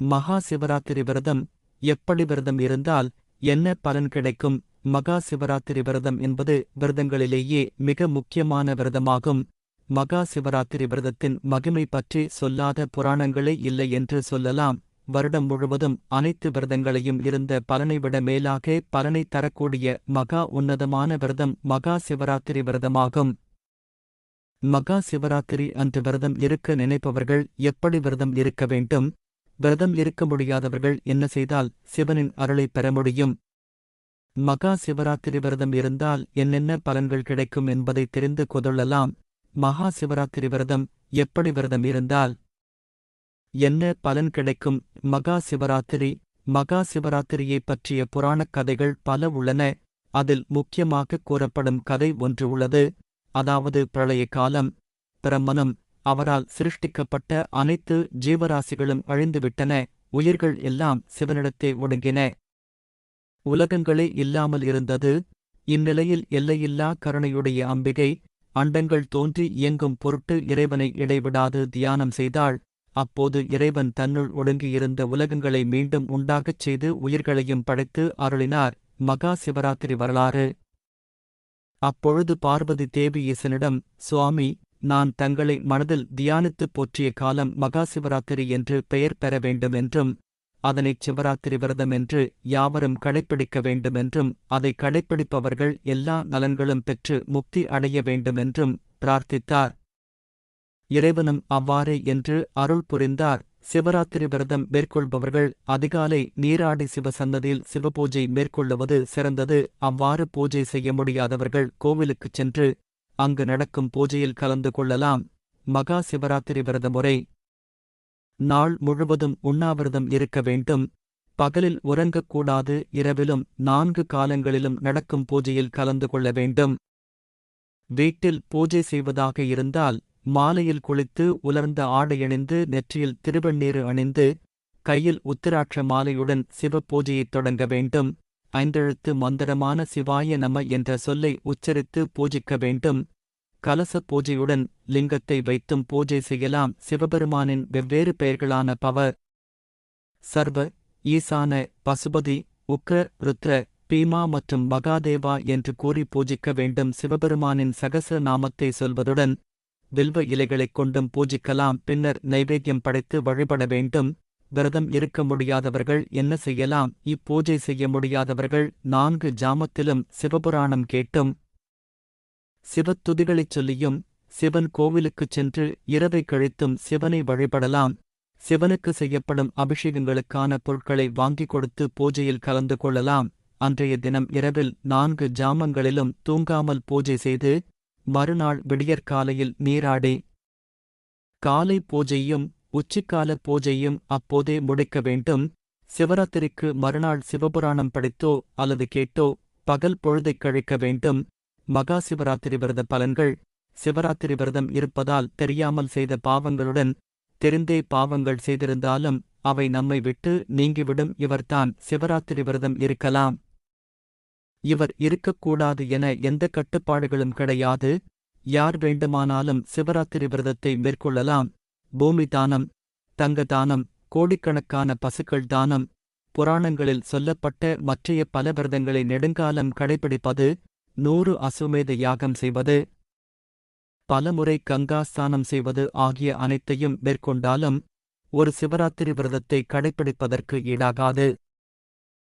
மகா சிவராத்திரி விரதம் எப்படி விரதம் இருந்தால் என்ன பலன் கிடைக்கும்? மகா சிவராத்திரி விரதம் என்பது விரதங்களிலேயே மிக முக்கியமான விரதமாகும். மகா சிவராத்திரி விரதத்தின் மகிமை பற்றி சொல்லாத புராணங்களே இல்லை என்று சொல்லலாம். வருடம் முழுவதும் அனைத்து விரதங்களையும் இருந்த பலனை விட மேலாக பலனை தரக்கூடிய மகா உன்னதமான விரதம் மகா சிவராத்திரி விரதமாகும். மகா சிவராத்திரி அன்று விரதம் இருக்க நினைப்பவர்கள் எப்படி விரதம் இருக்க வேண்டும்? விரதம் இருக்க முடியாதவர்கள் என்ன செய்தால் சிவனின் அருளை பெற முடியும்? மகா சிவராத்திரி விரதம் இருந்தால் என்னென்ன பலன்கள் கிடைக்கும் என்பதை தெரிந்து கொள்ளலாம். மகா சிவராத்திரி விரதம் எப்படி விரதம் இருந்தால்? என்ன பலன் கிடைக்கும்? மகா சிவராத்திரி மகா சிவராத்திரியைப் பற்றிய புராணக் கதைகள் பல உள்ளன. அதில் முக்கியமாக கூறப்படும் கதை ஒன்று உள்ளது. அதாவது பிரளய காலம் பிரம்மனும் அவரால் சிருஷ்டிக்கப்பட்ட அனைத்து ஜீவராசிகளும் அழிந்துவிட்டன உயிர்கள் எல்லாம் சிவனிடத்தே ஒடுங்கின. உலகங்களே இல்லாமல் இருந்தது இந்நிலையில் எல்லையில்லா கருணையுடைய அம்பிகை அண்டங்கள் தோன்றி இயங்கும் பொருட்டு இறைவனை இடைவிடாது தியானம் செய்தாள். அப்போது இறைவன் தன்னுள் ஒடுங்கியிருந்த உலகங்களை மீண்டும் உண்டாகச் செய்து உயிர்களையும் படைத்து அருளினார் மகா சிவராத்திரி வரலாறு. அப்பொழுது பார்வதி தேவி இசனிடம் சுவாமி நான் தங்களை மனதில் தியானித்து போற்றிய காலம் மகா சிவராத்திரி என்று பெயர் பெற வேண்டும் என்றும் அதனைச் சிவராத்திரி விரதம் என்று யாவரும் கடைப்பிடிக்க வேண்டுமென்றும் அதை கடைப்பிடிப்பவர்கள் எல்லா நலன்களும் பெற்று முக்தி அடைய வேண்டுமென்றும் பிரார்த்தித்தார். இறைவனும் அவ்வாறே என்று அருள் புரிந்தார். சிவராத்திரி விரதம் மேற்கொள்பவர்கள் அதிகாலை நீராடி சிவசன்னதியில் சிவபூஜை மேற்கொள்ளுவது சிறந்தது. அவ்வாறு பூஜை செய்ய முடியாதவர்கள் கோவிலுக்குச் சென்று அங்கு நடக்கும் பூஜையில் கலந்து கொள்ளலாம். மகா சிவராத்திரி விரத முறை நாள் முழுவதும் உண்ணாவிரதம் இருக்க வேண்டும். பகலில் உறங்கக்கூடாது. இரவிலும் நான்கு காலங்களிலும் நடக்கும் பூஜையில் கலந்து கொள்ள வேண்டும். வீட்டில் பூஜை செய்வதாக இருந்தால் மாலையில் குளித்து உலர்ந்த ஆடையணிந்து நெற்றியில் திருவெண்ணீர் அணிந்து கையில் உத்திராட்ச மாலையுடன் சிவ பூஜையைத் தொடங்க வேண்டும். ஐந்தெழுத்து மந்திரமான சிவாய நம என்ற சொல்லை உச்சரித்து பூஜிக்க வேண்டும். கலச பூஜையுடன் லிங்கத்தை வைத்தும் பூஜை செய்யலாம். சிவபெருமானின் வெவ்வேறு பெயர்களான பவ சர்வ ஈசான பசுபதி உக்ர ருத்ர பீமா மற்றும் மகாதேவா என்று கூறி பூஜிக்க வேண்டும். சிவபெருமானின் சகசர நாமத்தை சொல்வதுடன் வில்வ இலைகளைக் கொண்டும் பூஜிக்கலாம். பின்னர் நைவேத்தியம் படைத்து வழிபட வேண்டும். விரதம் இருக்க முடியாதவர்கள் என்ன செய்யலாம்? இப்பூஜை செய்ய முடியாதவர்கள் நான்கு ஜாமத்திலும் சிவபுராணம் கேட்டும். சிவத்துதிகளைச் சொல்லியும் சிவன் கோவிலுக்குச் சென்று இரவை கழித்தும் சிவனை வழிபடலாம். சிவனுக்கு செய்யப்படும் அபிஷேகங்களுக்கான பொருட்களை வாங்கிக் கொடுத்து பூஜையில் கலந்து கொள்ளலாம். அன்றைய தினம் இரவில் நான்கு ஜாமங்களிலும் தூங்காமல் பூஜை செய்து மறுநாள் விடியற்காலையில் நீராடி காலை பூஜையும் உச்சிக்கால பூஜையும் அப்போதே முடிக்க வேண்டும். சிவராத்திரிக்கு மறுநாள் சிவபுராணம் படித்தோ அல்லது கேட்டோ பகல் பொழுதைக் கழிக்க வேண்டும். மகா சிவராத்திரி விரத பலன்கள். சிவராத்திரி விரதம் இருப்பதால் தெரியாமல் செய்த பாவங்களுடன் தெரிந்தே பாவங்கள் செய்திருந்தாலும் அவை நம்மை விட்டு நீங்கிவிடும். இவர்தான் சிவராத்திரி விரதம் இருக்கலாம். இவர் இருக்கக்கூடாது என எந்த கட்டுப்பாடுகளும் கிடையாது. யார் வேண்டுமானாலும் சிவராத்திரி விரதத்தை மேற்கொள்ளலாம். பூமி தானம் தங்க தானம் கோடிக்கணக்கான பசுக்கள் தானம் புராணங்களில் சொல்லப்பட்ட மற்றைய பல விரதங்களை நெடுங்காலம் கடைபிடிப்பது நூறு அசுமேத யாகம் செய்வது பலமுறை கங்கா ஸ்நானம் செய்வது ஆகிய அனைத்தையும் மேற்கொண்டாலும் ஒரு சிவராத்திரி விரதத்தை கடைப்பிடிப்பதற்கு ஈடாகாது.